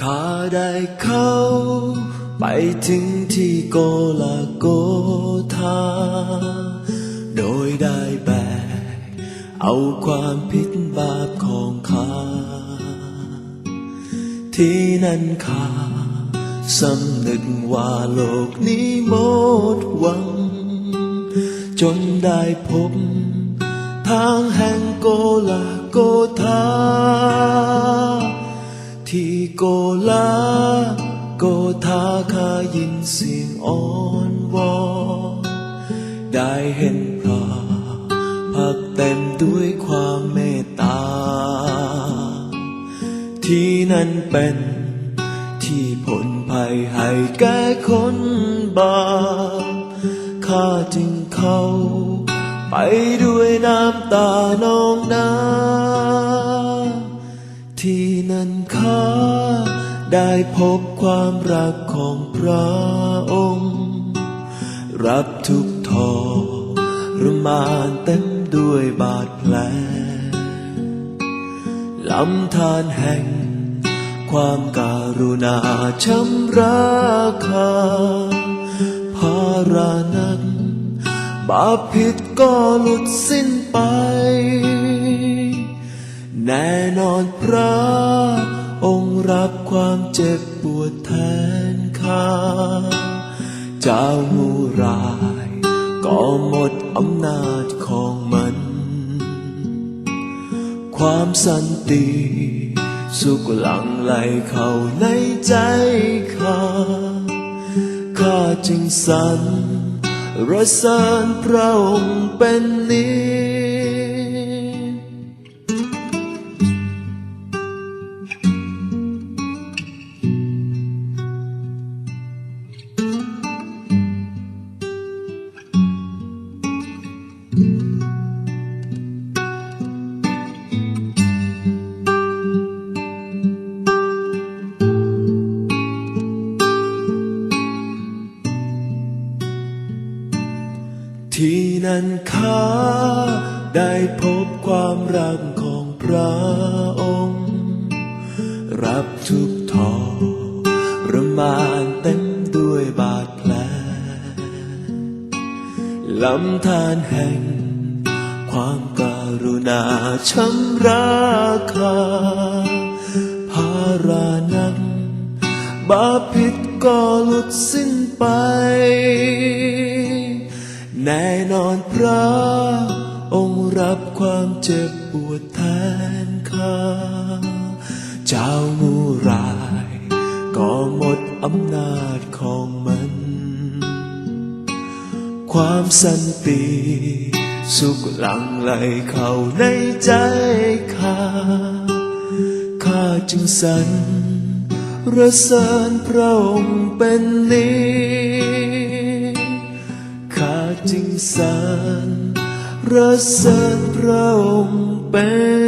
ข้าได้เข้า ไปถึงที่โกลาโกธา โดยได้แบก เอาความผิดบาปของข้า ที่นั่นข้าสำนึกว่าโลกนี้หมดหวัง จนได้พบ ทางแห่งโกลาโกธา ที่โกลาโกธาข้ายินเสียงอ้อนวอนได้เห็นพระพักเต็มด้วยความเมตตา ที่นั่นเป็นที่ผลภัยให้แก่คนบาปข้าจึงเข้าไปด้วยน้ำตานองนาที่นั่นข้า ได้พบความรักของพระองค์ รับทุกทรมานเต็มด้วยบาดแผลลำธารแห่ง ความการุณาชำระคาภารานั้นบาปผิดก็หลุดสิ้นไป แน่นอนพระ รับความเจ็บปวดแทนข้าเจ้างูร้าย ก็หมดอำนาจของมัน ความสันติ สุขหลังไหลเข้าในใจข้าข้าจึงสรรรสริญพระองค์เป็นนิ ที่นั่นข้าได้พบความรักของพระองค์ รับทุกทอระมานเต็มด้วยบาดแผลลำธารแห่ง ความการุณาชำระคาภารานั้น บาปผิดก็หลุดสิ้นไป แน่นอนพระองค์รับความเจ็บปวดแทนข้า เจ้างูร้ายก็หมดอำนาจของมัน ความสันติสุขหลังไหลเข้าในใจข้า ข้าจึงสรรรเสริญพระองค์เป็นนิ สรรรเสริญพระองค์เป็น